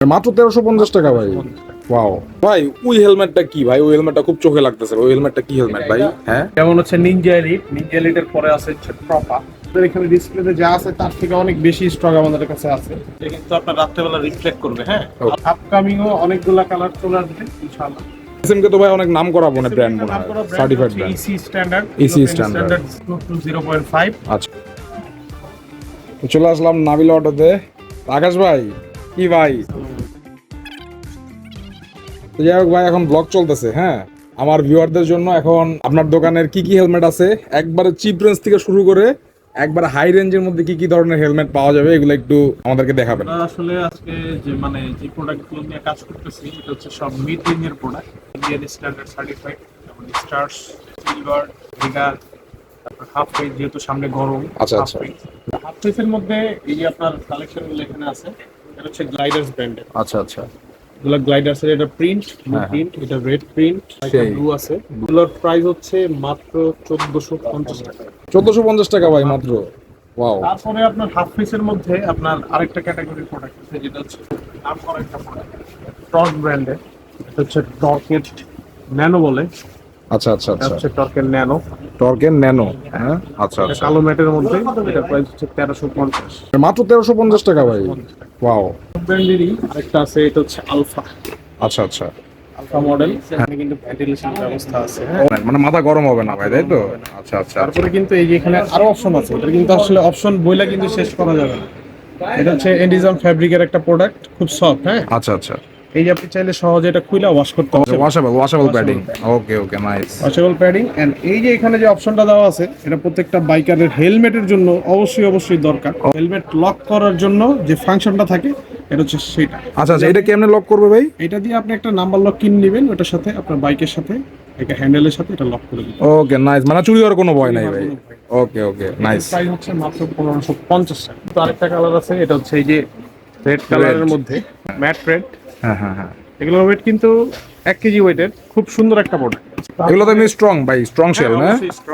মাত্র তেরোশো পঞ্চাশ টাকা ভাই। ওয়াও ভাই ওই হেলমেটটা কি ভাই? ওই হেলমেটটা খুব চোখে লাগতেছে ওই হেলমেটটা কি হেলমেট ভাই? হ্যাঁ? যেমন হচ্ছে নিনজা এলিট নিনজা এলিটের পরে আছে হচ্ছে ট্রপা আমাদের এখানে ডিসপ্লেতে যা আছে তার থেকে অনেক বেশি স্টক আমাদের কাছে আছে। এটা কিন্তু আপনার রাত্রেবেলা রিফ্লেক্ট করবে হ্যাঁ? Okay. আপকামিংও অনেকগুলা কালার চলে আসবে ইনশাআল্লাহ। এসএমকে তো ভাই অনেক নাম করা মনে ব্র্যান্ড মনে সার্টিফাইড ব্র্যান্ড ইসি স্ট্যান্ডার্ড আচ্ছা। চলে আসলাম নাবিল অটোতে। আকাশ ভাই কি ভাই? তো যাই হোক ভাই এখন ব্লগ চলতেছে হ্যাঁ? আমার ভিউয়ারদের জন্য এখন আপনার দোকানের কি কি হেলমেট আছে? একবারে চিপ রেঞ্জ থেকে শুরু করে একবার হাই রেঞ্জের মধ্যে কি কি ধরনের হেলমেট পাওয়া যাবে এগুলো একটু আমাদেরকে দেখাবেন। আসলে আজকে যে মানে যে প্রোডাক্টগুলো নিয়ে কাজ করতেছি এটা হচ্ছে সব মিড রেঞ্জের প্রোডাক্ট ইন্ডিয়ান স্ট্যান্ডার্ড সার্টিফাইড যেমন স্টার্স সিলভার ভিগার তারপর হাফ পেজ যেহেতু সামনে গরম আচ্ছা, আচ্ছা। হাফ পেজের মধ্যে এই যে আপনার কালেকশনগুলো এখানে আছে এটা হচ্ছে গ্লাইডার্স ব্র্যান্ডের আচ্ছা আচ্ছা। এগুলো এটা প্রিন্ট ব্লু হ্যাঁ, হ্যাঁ। প্রিন্ট এটা রেড প্রিন্ট সেই। ব্লু আছে। এগুলোর প্রাইস হচ্ছে মাত্র চোদ্দশো পঞ্চাশ টাকা। চোদ্দশো পঞ্চাশ টাকা ভাই মাত্র। ওয়াও তারপরে আপনার হাফ পিসের মধ্যে আপনার আরেকটা ক্যাটাগরি প্রোডাক্ট আছে যেটা হচ্ছে নাম করা একটা প্রোডাক্ট টর্ক ব্র্যান্ডের এটা হচ্ছে ন্যানো বলে। আচ্ছা আচ্ছা আচ্ছা। হচ্ছে টর্কের ন্যানো টর্কের ন্যানো হ্যাঁ? আচ্ছা আচ্ছা। কালো ম্যাটের মধ্যে এটা প্রাইস হচ্ছে তেরোশো পঞ্চাশ। মাত্র তেরোশো পঞ্চাশ টাকা ভাই। ওয়াও ব্র্যান্ডেরই আরেকটা আছে এটা হচ্ছে আলফা আচ্ছা আচ্ছা। আলফা মডেল সেখানে কিন্তু ভেন্টিলেশন ব্যবস্থা আছে হ্যাঁ? মানে মাথা গরম হবে না ভাই তাই তো? আচ্ছা আচ্ছা তারপরে কিন্তু এই যে এখানে আরও অপশন আছে এটা কিন্তু আসলে অপশন বইলা কিন্তু শেষ করা যাবে না। এটা হচ্ছে এন্ডিজম ফ্যাব্রিকের একটা প্রোডাক্ট খুব সফট হ্যাঁ? আচ্ছা আচ্ছা। এই যে আপনি চাইলে সহজে এটা খুলে ওয়াশ করতে পারবেন। Washable washable padding okay okay nice washable padding and এই যে এখানে যে অপশনটা দেওয়া আছে এটা প্রত্যেকটা বাইকারের হেলমেটের জন্য অবশ্যই অবশ্যই দরকার। হেলমেট লক করার জন্য যে ফাংশনটা থাকে এটা হচ্ছে সেটা। আচ্ছা আচ্ছা এটা কেমনে লক করবে ভাই? এটা দিয়ে আপনি একটা নাম্বার লক কিন নেবেন ওটার সাথে আপনার বাইকের সাথে এটা হ্যান্ডেলের সাথে এটা লক করে দিবেন। ওকে নাইস মানে চুরি হওয়ার কোনো ভয় নাই ভাই। ওকে ওকে নাইস প্রাইস হচ্ছে মাত্র পনেরোশো পঞ্চাশ টাকা। তো আরেকটা কালার আছে এটা হচ্ছে এই যে রেড কালারের মধ্যে ম্যাট রেড হ্যাঁ হ্যাঁ হ্যাঁ। এগুলোর ওয়েট কিন্তু এক কেজি ওয়েটের খুব সুন্দর একটা প্রোডাক্ট এগুলো তো এমনি স্ট্রং ভাই স্ট্রং শেল না?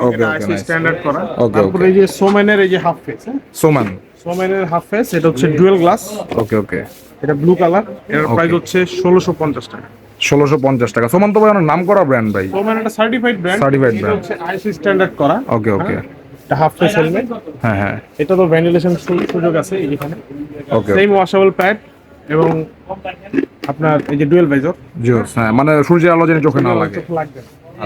ওকে ওকে স্ট্যান্ডার্ড করা। তারপরে এই যে সোমেনের এই যে হাফ ফেস সোমান সোমেনের হাফ ফেস এটা হচ্ছে ডুয়েল গ্লাস ওকে ওকে এটা ব্লু কালারের প্রাইস হচ্ছে ষোলোশো পঞ্চাশ টাকা। ষোলোশো পঞ্চাশ টাকা। সোমান তো ভাই অনেক নাম করা ব্র্যান্ড ভাই সোমেন এটা সার্টিফাইড ব্র্যান্ড এটা brand. হচ্ছে আইসি স্ট্যান্ডার্ড করা। ওকে ওকে এটা হাফ ফেস হেলমেট হ্যাঁ হ্যাঁ। এটা তো ভেন্টিলেশন সুযোগ আছে এখানে Okay. সেম ওয়াশেবল প্যাড এবং আপনার এই যে ডুয়েল ভাইজর জোস হ্যাঁ মানে সূর্যের আলো যেন চোখে না লাগে। লাগবে।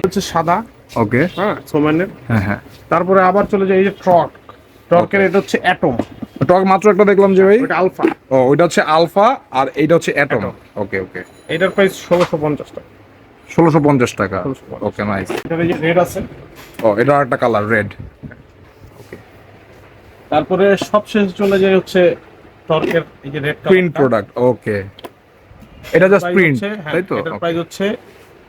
হচ্ছে সাদা ওকে। হ্যাঁ সোমেনের। হ্যাঁ হ্যাঁ। তারপরে আবার চলে যায় এই যে ট্রক। ট্রকের এটা হচ্ছে অ্যাটম টক মাত্র একটা দেখলাম যে ভাই? আলফা ও ওইটা হচ্ছে আলফা আর এইটা হচ্ছে অ্যাটম ওকে ওকে এটার প্রাইস ষোলোশো পঞ্চাশ টাকা। ষোলোশো পঞ্চাশ টাকা। ওকে নাইস এটার এই যে রেড আছে। ও এটা একটা কালার রেড তারপরে সবশেষ চলে যায় হচ্ছে টর্কের এই যে রেড প্রিন্ট প্রোডাক্ট ওকে এটা জাস্ট প্রিন্ট তাই তো? এটার প্রাইস হচ্ছে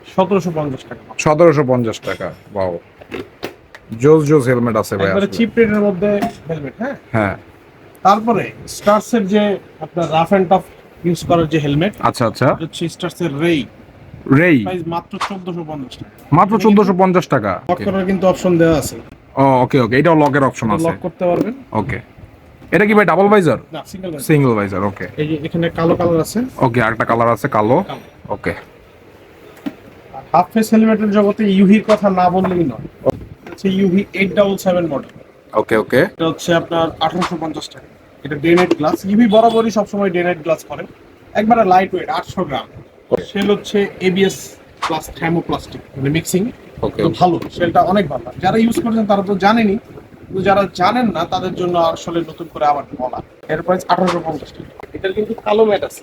সতেরোশো পঞ্চাশ টাকা। সতেরোশো পঞ্চাশ টাকা বাও জোস জোস হেলমেট আছে ভাই একবারে চিপ রেটের মধ্যে হেলমেট হ্যাঁ? হ্যাঁ। তারপরে স্টার্সের যে আপনার রাফ এন্ড টাফ ইউজ করার যে হেলমেট আচ্ছা আচ্ছা। হচ্ছে স্টার্সের রেই রেই প্রাইস মাত্র চোদ্দশো পঞ্চাশ টাকা। মাত্র চোদ্দশো পঞ্চাশ টাকা। লক করার কিন্তু অপশন দেওয়া আছে। ও ওকে ওকে এটাও লকের অপশন আছে। লক করতে পারবেন। ওকে এটা কি ভাই ডাবল ভাইজার না সিঙ্গেল সিঙ্গেল ভাইজার ওকে এই যে এখানে কালো কালার আছে। ওকে আরেকটা কালার আছে কালো। ওকে হাফ ফেস হেলমেটের জগতে ইউহির কথা না বললেই নয়। হচ্ছে UV eight double seven model okay okay এটা হচ্ছে আপনার আঠারোশো পঞ্চাশ টাকা। এটা ডে নাইট গ্লাস ইউভি বরাবরই সবসময় ডে নাইট গ্লাস করে। একবারে লাইট ওয়েট আটশো গ্রাম। সেল হচ্ছে এবিএস প্লাস থার্মোপ্লাস্টিক মানে মিক্সিং ওকে ভালো সেলটা অনেক ভালো। যারা ইউজ করেছেন তারা তো জানেনই কিন্তু যারা জানেন না তাদের জন্য আসলে নতুন করে আবার বলা। এর প্রাইস আঠারোশো পঞ্চাশ টাকা। এটার কিন্তু কালো ম্যাট আছে।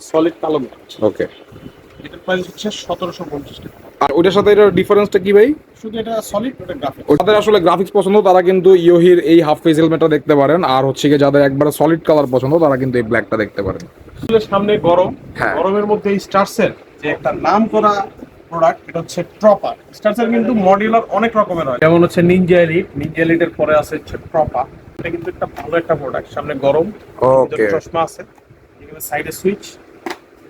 সলিড কালো ম্যাট ওকে এটার প্রাইস হচ্ছে সতেরোশো পঞ্চাশ টাকা। আর ওটার সাথে এটার ডিফারেন্সটা কি ভাই? শুধু এটা সলিড ওটা গ্রাফিক যাদের আসলে গ্রাফিক্স পছন্দ তারা কিন্তু ইয়োহির এই হাফ ফেস হেলমেটটা দেখতে পারেন। আর হচ্ছে কি যাদের একবারে সলিড কালার পছন্দ তারা কিন্তু এই ব্ল্যাকটা দেখতে পারেন। আসলে সামনে গরম। হ্যাঁ। গরমের মধ্যে এই স্টারসের যে একটা নাম করা প্রোডাক্ট এটা হচ্ছে ট্রপার স্টারসের কিন্তু মডিউলার অনেক রকমের হয়। যেমন হচ্ছে নিনজা এলিট নিনজা এলিটের পরে আছে হচ্ছে ট্রপার এটা কিন্তু একটা ভালো একটা প্রোডাক্ট সামনে গরম। চশমা আছে। এখানে সাইডে সুইচ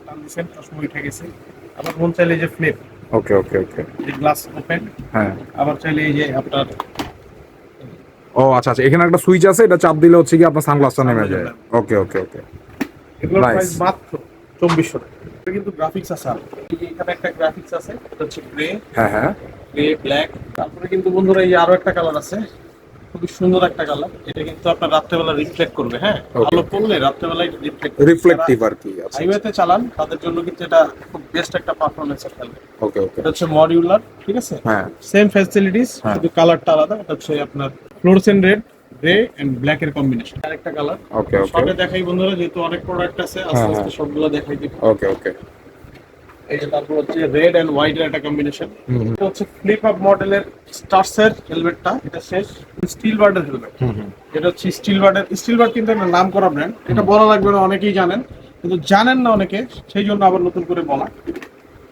টান চশমা উঠে গেছে। আবার মন চাইলে যে ফ্লিপ ওকে ওকে ওকে যে গ্লাস ওপেন হ্যাঁ। আবার চাইলে এই যে আপনার ও আচ্ছা আচ্ছা। এখানে একটা সুইচ আছে। এটা চাপ দিলে হচ্ছে কি আপনার সানগ্লাসটা নেমে যায়। ওকে ওকে ওকে এগুলোর প্রাইস মাত্র চব্বিশশো টাকা। এটা কিন্তু গ্রাফিক্স আছে। এখানে একটা গ্রাফিক্স আছে এটা হচ্ছে গ্রে হ্যাঁ হ্যাঁ। গ্রে ব্ল্যাক তারপরে কিন্তু বন্ধুরা এই আরও একটা কালার আছে খুবই সুন্দর একটা কালার এটা কিন্তু আপনার রাত্রেবেলা রিফ্লেক্ট করবে হ্যাঁ. আলো পড়লে রাত্রেবেলায় রিফ্লেক্ট রিফ্লেকটিভ আর কি আচ্ছা হাইওয়েতে চালান তাদের জন্য কিন্তু এটা খুব বেস্ট একটা পারফরমেন্সের খেলবে ওকে ওকে এটা হচ্ছে মডিউলার ঠিক আছে? হ্যাঁ। Same facilities. কিন্তু কালারটা আলাদা এটা হচ্ছে আপনার fluorescent red grey and black এর কম্বিনেশন আরেকটা কালার ওকে ওকে শর্টে দেখাই বন্ধুরা যেহেতু অনেক প্রোডাক্ট আছে আস্তে হ্যাঁ, আস্তে সবগুলো দেখাই দিব ওকে ওকে এই যে তারপর হচ্ছে রেড এন্ড হোয়াইট এর একটা কম্বিনেশন। এটা হচ্ছে ফ্লিপ আপ মডেলের স্টারসের হেলমেটটা এটা শেষ। স্টিল বার্ডের হেলমেট এটা হচ্ছে স্টিল বার্ডের স্টিল বার্ড কিন্তু একটা নাম করা ব্র্যান্ড এটা বলা লাগবে না অনেকেই জানেন। কিন্তু জানেন না অনেকে সেই জন্য আবার নতুন করে বলা।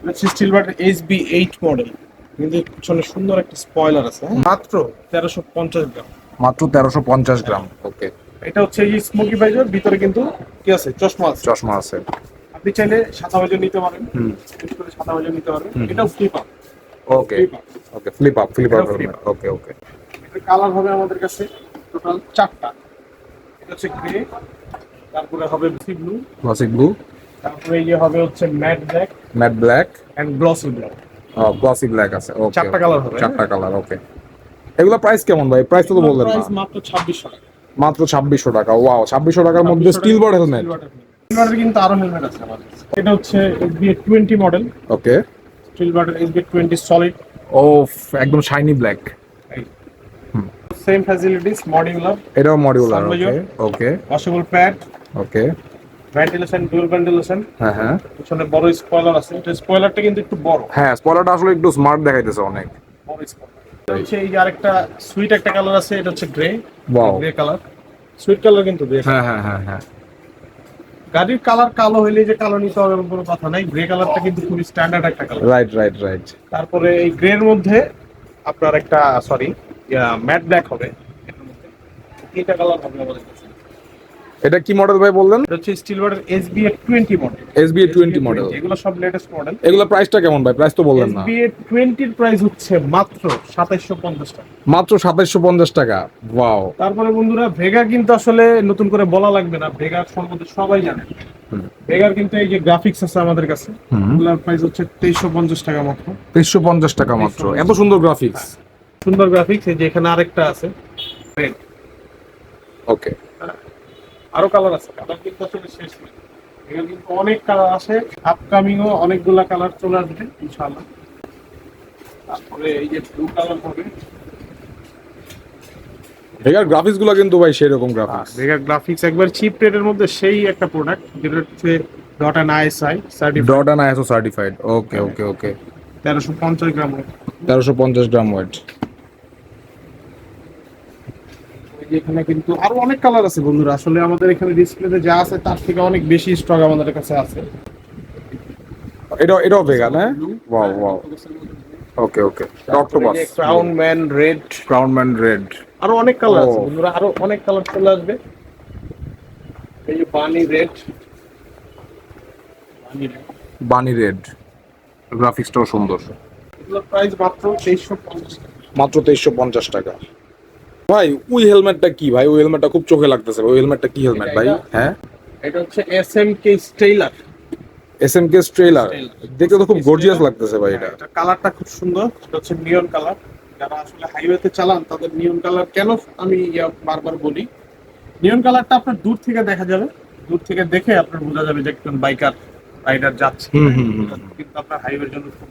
এটা হচ্ছে স্টিল বার্ডের এইচ বি এইট মডেল কিন্তু পিছনে সুন্দর একটা স্পয়লার আছে হ্যাঁ? মাত্র? তেরোশো পঞ্চাশ গ্রাম। মাত্র তেরোশো পঞ্চাশ গ্রাম। ওকে এটা হচ্ছে এই স্মোকি বাইজের ভিতরে কিন্তু কি আছে? চশমা আছে। চশমা আছে। আপনি চাইলে সাদা বাজার নিতে পারেন। হুম। সাদা বাজার নিতে পারেন। এটা flip up okay okay flip up flip up. Okay okay colour হবে আমাদের কাছে টোটাল চারটা। এটা হচ্ছে গ্রে তারপরে হবে সি ব্লু ক্লাসিক ব্লু তারপরে এই হবে হচ্ছে matt black matt black and glossy black glossy black আছে। ওকে চারটা কালার হবে। চারটা কালার ওকে এগুলো প্রাইস কেমন ভাই? প্রাইস তো বললেন না। মাত্র 2600 টাকা। মাত্র ছাব্বিশশো টাকা ওয়াও ছাব্বিশশো টাকার মধ্যে স্টিল বড হেলমেট স্টিল বার্ডের কিন্তু আরও হেলমেট আছে আমাদের। এটা হচ্ছে এসবিএ 20 মডেল ওকে স্টিল বার্ডের এসবিএ 20 সলিড ও একদম shiny black same facilities modular এটাও modular okay washable pad okay ventilation dual ventilation হ্যাঁ হ্যাঁ। পিছনে বড় স্পয়লার আছে। এটা স্পয়লারটা কিন্তু একটু বড়। হ্যাঁ স্পয়লারটা আসলে একটু স্মার্ট দেখাইতেছে অনেক। বড় স্পয়লার হচ্ছে এই আরেকটা সুইট একটা কালার আছে এটা হচ্ছে grey grey colour sweet colour কিন্তু গ্রে হ্যাঁ হ্যাঁ হ্যাঁ হ্যাঁ। গাড়ির কালার কালো হইলে যে কালো নিতে হবে কোনো কথা নাই। গ্রে কালারটা কিন্তু খুবই স্ট্যান্ডার্ড একটা কালার রাইট রাইট রাইট তারপরে এই গ্রে এর মধ্যে আপনার একটা সরি ম্যাট ব্ল্যাক হবে। এটা কালার হবে আমাদের। এটা কি মডেল ভাই বললেন? এটা হচ্ছে still বার্ডের SBA twenty model SBA twenty model এগুলো সব লেটেস্ট মডেল এগুলো প্রাইসটা কেমন ভাই? প্রাইস তো বললেন না। এসবিএ টোয়েন্টির প্রাইস হচ্ছে মাত্র সাতাইশশো পঞ্চাশ টাকা। মাত্র সাতাইশশো পঞ্চাশ টাকা। ওয়াও তারপরে বন্ধুরা ভেগা কিন্তু আসলে নতুন করে বলা লাগবে না। ভেগার সম্বন্ধে সবাই জানে। ভেগার কিন্তু এই যে গ্রাফিক্স আছে আমাদের কাছে। এগুলোর প্রাইস হচ্ছে তেইশশো পঞ্চাশ টাকা মাত্র। তেইশশো পঞ্চাশ টাকা মাত্র। এত সুন্দর গ্রাফিক্স সুন্দর গ্রাফিক্স এই যে এখানে আরেকটা আছে। রেড ওকে আরও কালার আছে। কালার কিন্তু আসলে শেষ নেই এখানে কিন্তু অনেক কালার আছে আপকামিং ও অনেকগুলা কালার চলে আসবে ইনশাআল্লাহ। তারপরে এই যে ব্লু কালার হবে। ভেগার গ্রাফিক্সগুলো কিন্তু ভাই সেরকম গ্রাফিক্স ভেগা গ্রাফিক্স একবার চিপ রেটের মধ্যে সেই একটা প্রোডাক্ট যেটা হচ্ছে dot and ISI certified dot and ISO certified okay okay okay তেরোশো পঞ্চাশ গ্রাম তেরোশো পঞ্চাশ গ্রাম ওয়েট এখানে কিন্তু আরও অনেক কালার আছে বন্ধুরা। আসলে আমাদের এখানে ডিসপ্লেতে যা আছে তার থেকে অনেক বেশি স্টক আমাদের কাছে আছে। এটা এটাও ভেগান হ্যাঁ? Wow wow okay okay octopus crown man red crown man red আরও অনেক কালার আছে বন্ধুরা আরও অনেক কালার চলে আসবে। এই যে bunny red bunny red bunny red গ্রাফিক্সটাও সুন্দর। এগুলোর প্রাইস মাত্র তেইশশো পঞ্চাশ মাত্র তেইশশো পঞ্চাশ টাকা। ভাই ওই হেলমেটটা কি ভাই? ওই হেলমেটটা খুব চোখে লাগতেছে ওই হেলমেটটা কি হেলমেট ভাই? হ্যাঁ? এটা হচ্ছে S M K stellar S M K stellar দেখতে তো খুব গর্জিয়াস লাগতেছে ভাই এটা। এটা কালারটা খুব সুন্দর। এটা হচ্ছে নিয়ন কালার যারা আসলে হাইওয়েতে চালান তাদের নিয়ন কালার কেন আমি বারবার বলি? নিয়ন কালারটা আপনার দূর থেকে দেখা যাবে। দূর থেকে দেখে আপনার বোঝা যাবে যে একজন বাইকার রাইডার যাচ্ছে। কিন্তু আপনার হাইওয়ের জন্য খুব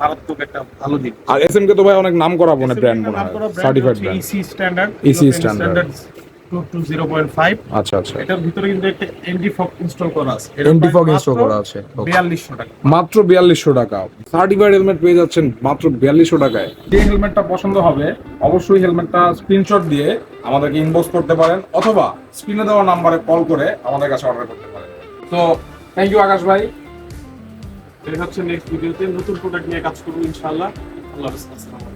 মারাত্মক একটা ভালো দিক। আর এস এম কে তো ভাই অনেক নাম করা মনে ব্র্যান্ড মনে হয় certified brand EC standard EC standard। Two two zero point five আচ্ছা আচ্ছা। এটার ভিতরে কিন্তু একটা এন্টি ফক ইনস্টল করা আছে। এন্টি ফগ ইনস্টল করা আছে Okay. বিয়াল্লিশশো টাকা। মাত্র বিয়াল্লিশশো টাকা। সার্টিফাইড হেলমেট পেয়ে যাচ্ছেন মাত্র বিয়াল্লিশশো টাকায়। যে হেলমেটটা পছন্দ হবে অবশ্যই হেলমেটটা স্ক্রিনশট দিয়ে আমাদেরকে ইনবক্স করতে পারেন অথবা স্ক্রিনে দেওয়া নাম্বারে কল করে আমাদের কাছে অর্ডার করতে পারেন। তো থ্যাংক ইউ আকাশ ভাই। এটা হচ্ছে নেক্সট ভিডিওতে নতুন প্রোডাক্ট নিয়ে কাজ করব ইনশাল্লাহ আল্লাহ হাফিজ আসসালামু